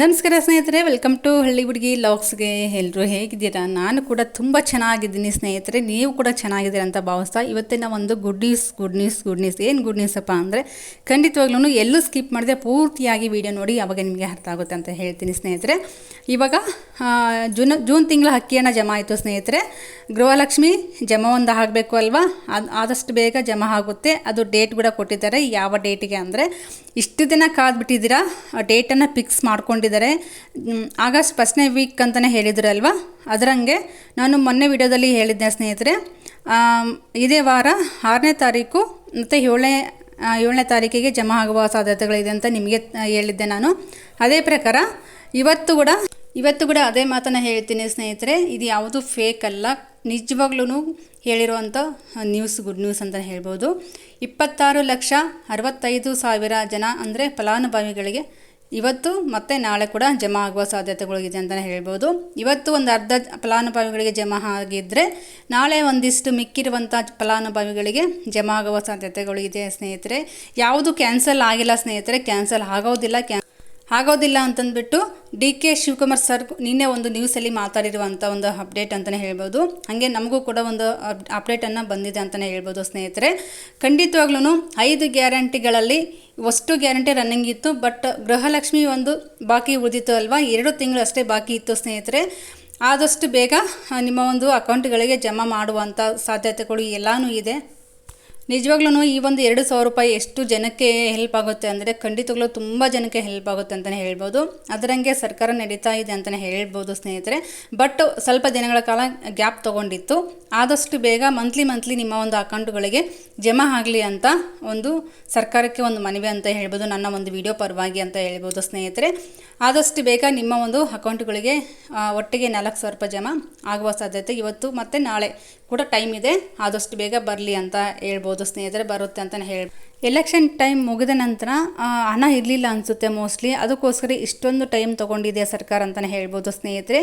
ನಮಸ್ಕಾರ ಸ್ನೇಹಿತರೆ welcome to ಹಳ್ಳಿ ಹುಡುಗಿ ಲಾಕ್ಸ್ಗೆ ಎಲ್ಲರೂ ಹೇಗಿದ್ದೀರಾ? ನಾನು ಕೂಡ ತುಂಬ ಚೆನ್ನಾಗಿದ್ದೀನಿ ಸ್ನೇಹಿತರೆ, ನೀವು ಕೂಡ ಚೆನ್ನಾಗಿದ್ದೀರಾ ಅಂತ ಭಾವಿಸ್ತಾ ಇವತ್ತಿನ ಒಂದು good news good news good news ಏನು ಗುಡ್ ನ್ಯೂಸಪ್ಪ ಅಂದರೆ ಖಂಡಿತವಾಗ್ಲೂ ಎಲ್ಲೂ ಸ್ಕಿಪ್ ಮಾಡಿದೆ ಪೂರ್ತಿಯಾಗಿ ವಿಡಿಯೋ ನೋಡಿ ಅವಾಗ ನಿಮಗೆ ಅರ್ಥ ಆಗುತ್ತೆ ಅಂತ ಹೇಳ್ತೀನಿ ಸ್ನೇಹಿತರೆ. ಇವಾಗ ಜೂನ್ ಜೂನ್ ತಿಂಗಳ ಅಕ್ಕಿಯನ್ನು ಜಮಾ ಆಯಿತು ಸ್ನೇಹಿತರೆ. ಗೃಹಲಕ್ಷ್ಮಿ ಜಮ ಒಂದು ಆಗಬೇಕು ಅಲ್ವಾ? ಅದು, ಆದಷ್ಟು ಬೇಗ ಜಮಾ ಆಗುತ್ತೆ. ಅದು ಡೇಟ್ ಕೂಡ ಕೊಟ್ಟಿದ್ದಾರೆ. ಯಾವ ಡೇಟಿಗೆ ಅಂದರೆ, ಇಷ್ಟು ದಿನ ಕಾದ್ಬಿಟ್ಟಿದ್ದೀರಾ? ಆ ಡೇಟನ್ನು ಫಿಕ್ಸ್ ಮಾಡ್ಕೊಂಡಿದ್ದಾರೆ. ಆಗಸ್ಟ್ ಫಸ್ಟ್ನೇ ವೀಕ್ ಅಂತಲೇ ಹೇಳಿದ್ರಲ್ವಾ ಅದರಂಗೆ ನಾನು ಮೊನ್ನೆ ವಿಡಿಯೋದಲ್ಲಿ ಹೇಳಿದ್ದೆ ಸ್ನೇಹಿತರೆ. ಇದೇ ವಾರ ಆರನೇ ತಾರೀಕು ಮತ್ತು ಏಳನೇ ಏಳನೇ ತಾರೀಕಿಗೆ ಜಮಾ ಆಗುವ ಸಾಧ್ಯತೆಗಳಿದೆ ಅಂತ ನಿಮಗೆ ಹೇಳಿದ್ದೆ ನಾನು. ಅದೇ ಪ್ರಕಾರ ಇವತ್ತು ಕೂಡ ಇವತ್ತು ಕೂಡ ಅದೇ ಮಾತನ್ನು ಹೇಳ್ತೀನಿ, ಸ್ನೇಹಿತರೆ. ಇದು ಯಾವುದು ಫೇಕ್ ಅಲ್ಲ. ನಿಜವಾಗ್ಲೂ ಹೇಳಿರುವಂಥ ನ್ಯೂಸ್ ಗುಡ್ ನ್ಯೂಸ್ ಅಂತ ಹೇಳ್ಬೋದು. ಇಪ್ಪತ್ತಾರು ಲಕ್ಷ ಅರವತ್ತೈದು ಸಾವಿರ ಜನ ಅಂದರೆ ಫಲಾನುಭವಿಗಳಿಗೆ ಇವತ್ತು ಮತ್ತು ನಾಳೆ ಕೂಡ ಜಮಾ ಆಗುವ ಸಾಧ್ಯತೆಗಳಿದೆ ಅಂತಲೇ ಹೇಳ್ಬೋದು. ಇವತ್ತು ಒಂದು ಅರ್ಧ ಫಲಾನುಭವಿಗಳಿಗೆ ಜಮಾ ಆಗಿದ್ದರೆ ನಾಳೆ ಒಂದಿಷ್ಟು ಮಿಕ್ಕಿರುವಂಥ ಫಲಾನುಭವಿಗಳಿಗೆ ಜಮಾ ಆಗುವ ಸಾಧ್ಯತೆಗಳು ಇದೆ ಸ್ನೇಹಿತರೆ. ಯಾವುದು ಕ್ಯಾನ್ಸಲ್ ಆಗಿಲ್ಲ, ಸ್ನೇಹಿತರೆ. ಕ್ಯಾನ್ಸಲ್ ಆಗೋದಿಲ್ಲ ಕ್ಯಾ ಆಗೋದಿಲ್ಲ ಅಂತಂದ್ಬಿಟ್ಟು ಡಿ ಕೆ ಶಿವಕುಮಾರ್ ಸರ್ ನಿನ್ನೆ ಒಂದು ನ್ಯೂಸಲ್ಲಿ ಮಾತಾಡಿರುವಂಥ ಒಂದು ಅಪ್ಡೇಟ್ ಅಂತಲೇ ಹೇಳ್ಬೋದು. ಹಾಗೆ ನಮಗೂ ಕೂಡ ಒಂದು ಅಪ್ಡೇಟನ್ನು ಬಂದಿದೆ ಅಂತಲೇ ಹೇಳ್ಬೋದು ಸ್ನೇಹಿತರೆ. ಖಂಡಿತವಾಗ್ಲೂ ಐದು ಗ್ಯಾರಂಟಿಗಳಲ್ಲಿ ಅಷ್ಟು ಗ್ಯಾರಂಟಿ ರನ್ನಿಂಗ್ ಇತ್ತು ಬಟ್ ಗೃಹಲಕ್ಷ್ಮಿ ಒಂದು ಬಾಕಿ ಉಳಿದಿತ್ತು ಅಲ್ವಾ? ಎರಡು ತಿಂಗಳು ಅಷ್ಟೇ ಬಾಕಿ ಇತ್ತು ಸ್ನೇಹಿತರೆ. ಆದಷ್ಟು ಬೇಗ ನಿಮ್ಮ ಒಂದು ಅಕೌಂಟ್ಗಳಿಗೆ ಜಮಾ ಮಾಡುವಂಥ ಸಾಧ್ಯತೆಗಳು ಎಲ್ಲನೂ ಇದೆ. ನಿಜವಾಗ್ಲೂ ಈ ಒಂದು ಎರಡು ಸಾವಿರ ರೂಪಾಯಿ ಎಷ್ಟು ಜನಕ್ಕೆ ಹೆಲ್ಪ್ ಆಗುತ್ತೆ ಅಂದರೆ ಖಂಡಿತವಾಗ್ಲೂ ತುಂಬ ಜನಕ್ಕೆ ಹೆಲ್ಪ್ ಆಗುತ್ತೆ ಅಂತಲೇ ಹೇಳ್ಬೋದು. ಅದರಂಗೆ ಸರ್ಕಾರ ನಡೀತಾ ಇದೆ ಅಂತಲೇ ಹೇಳ್ಬೋದು ಸ್ನೇಹಿತರೆ. ಬಟ್ ಸ್ವಲ್ಪ ದಿನಗಳ ಕಾಲ ಗ್ಯಾಪ್ ತೊಗೊಂಡಿತ್ತು. ಆದಷ್ಟು ಬೇಗ ಮಂತ್ಲಿ ಮಂತ್ಲಿ ನಿಮ್ಮ ಒಂದು ಅಕೌಂಟ್ಗಳಿಗೆ ಜಮಾ ಆಗಲಿ ಅಂತ ಒಂದು ಸರ್ಕಾರಕ್ಕೆ ಒಂದು ಮನವಿ ಅಂತ ಹೇಳ್ಬೋದು. ನನ್ನ ಒಂದು ವಿಡಿಯೋ ಪರವಾಗಿ ಅಂತ ಹೇಳ್ಬೋದು ಸ್ನೇಹಿತರೆ. ಆದಷ್ಟು ಬೇಗ ನಿಮ್ಮ ಒಂದು ಅಕೌಂಟ್ಗಳಿಗೆ ಒಟ್ಟಿಗೆ ನಾಲ್ಕು ಸಾವಿರ ರೂಪಾಯಿ ಜಮಾ ಆಗುವ ಸಾಧ್ಯತೆ ಇವತ್ತು ಮತ್ತು ನಾಳೆ ಕೂಡ ಟೈಮ್ ಇದೆ. ಆದಷ್ಟು ಬೇಗ ಬರಲಿ ಅಂತ ಹೇಳ್ಬೋದು ಸ್ನೇಹಿತರೆ, ಬರುತ್ತೆ ಅಂತಲೇ ಹೇಳಿ ಎಲೆಕ್ಷನ್ ಟೈಮ್ ಮುಗಿದ ನಂತರ ಹಣ ಇರಲಿಲ್ಲ ಅನಿಸುತ್ತೆ ಮೋಸ್ಟ್ಲಿ ಅದಕ್ಕೋಸ್ಕರ ಇಷ್ಟೊಂದು ಟೈಮ್ ತೊಗೊಂಡಿದೆ ಸರ್ಕಾರ ಅಂತಲೇ ಹೇಳ್ಬೋದು ಸ್ನೇಹಿತರೆ.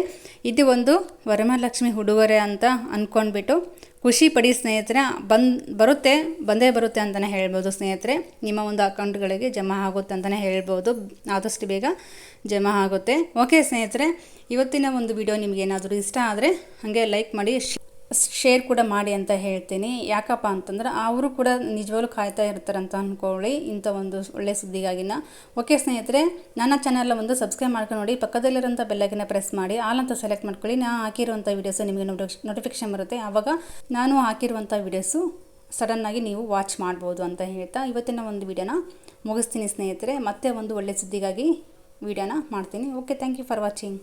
ಇದು ಒಂದು ವರಮಹಾಲಕ್ಷ್ಮಿ ಉಡುಗೊರೆ ಅಂತ ಅಂದ್ಕೊಂಡ್ಬಿಟ್ಟು ಖುಷಿ ಪಡಿ ಸ್ನೇಹಿತರೆ. ಬಂದ್, ಬರುತ್ತೆ, ಬಂದೇ ಬರುತ್ತೆ ಅಂತಲೇ ಹೇಳ್ಬೋದು ಸ್ನೇಹಿತರೆ. ನಿಮ್ಮ ಒಂದು ಅಕೌಂಟ್ಗಳಿಗೆ ಜಮಾ ಆಗುತ್ತೆ ಅಂತಲೇ ಹೇಳ್ಬೋದು. ಆದಷ್ಟು ಬೇಗ ಜಮಾ ಆಗುತ್ತೆ. ಓಕೆ ಸ್ನೇಹಿತರೆ, ಇವತ್ತಿನ ಒಂದು ವಿಡಿಯೋ ನಿಮಗೇನಾದರೂ ಇಷ್ಟ ಆದರೆ ಹಾಗೆ ಲೈಕ್ ಮಾಡಿ ಶೇರ್ ಕೂಡ ಮಾಡಿ ಅಂತ ಹೇಳ್ತೀನಿ. ಯಾಕಪ್ಪ ಅಂತಂದ್ರೆ ಅವರು ಕೂಡ ನಿಜವಾಗ್ಲೂ ಕಾಯ್ತಾ ಇರ್ತಾರಂತ ಅಂದ್ಕೊಳ್ಳಿ ಇಂಥ ಒಂದು ಒಳ್ಳೆ ಸುದ್ದಿಗಾಗಿನ. ಓಕೆ ಸ್ನೇಹಿತರೆ, ನನ್ನ ಚಾನಲ್ನ ಒಂದು ಸಬ್ಸ್ಕ್ರೈಬ್ ಮಾಡ್ಕೊಂಡು ನೋಡಿ. ಪಕ್ಕದಲ್ಲಿರೋಂಥ ಬೆಲ್ಲಗಿನ ಪ್ರೆಸ್ ಮಾಡಿ. ಆಲ್ ಅಂತ ಸೆಲೆಕ್ಟ್ ಮಾಡ್ಕೊಳ್ಳಿ. ನಾನು ಹಾಕಿರುವಂಥ ವೀಡಿಯೋಸು ನಿಮಗೆ ನೋಟಿಫಿಕೇಶನ್ ಬರುತ್ತೆ. ಆವಾಗ ನಾನು ಹಾಕಿರುವಂಥ ವೀಡಿಯೋಸು ಸಡನ್ನಾಗಿ ನೀವು ವಾಚ್ ಮಾಡ್ಬೋದು ಅಂತ ಹೇಳ್ತಾ ಇವತ್ತಿನ ಒಂದು ವಿಡಿಯೋನ ಮುಗಿಸ್ತೀನಿ ಸ್ನೇಹಿತರೆ. ಮತ್ತೆ ಒಂದು ಒಳ್ಳೆ ಸುದ್ದಿಗಾಗಿ ವಿಡಿಯೋನ ಮಾಡ್ತೀನಿ. Okay thank you for watching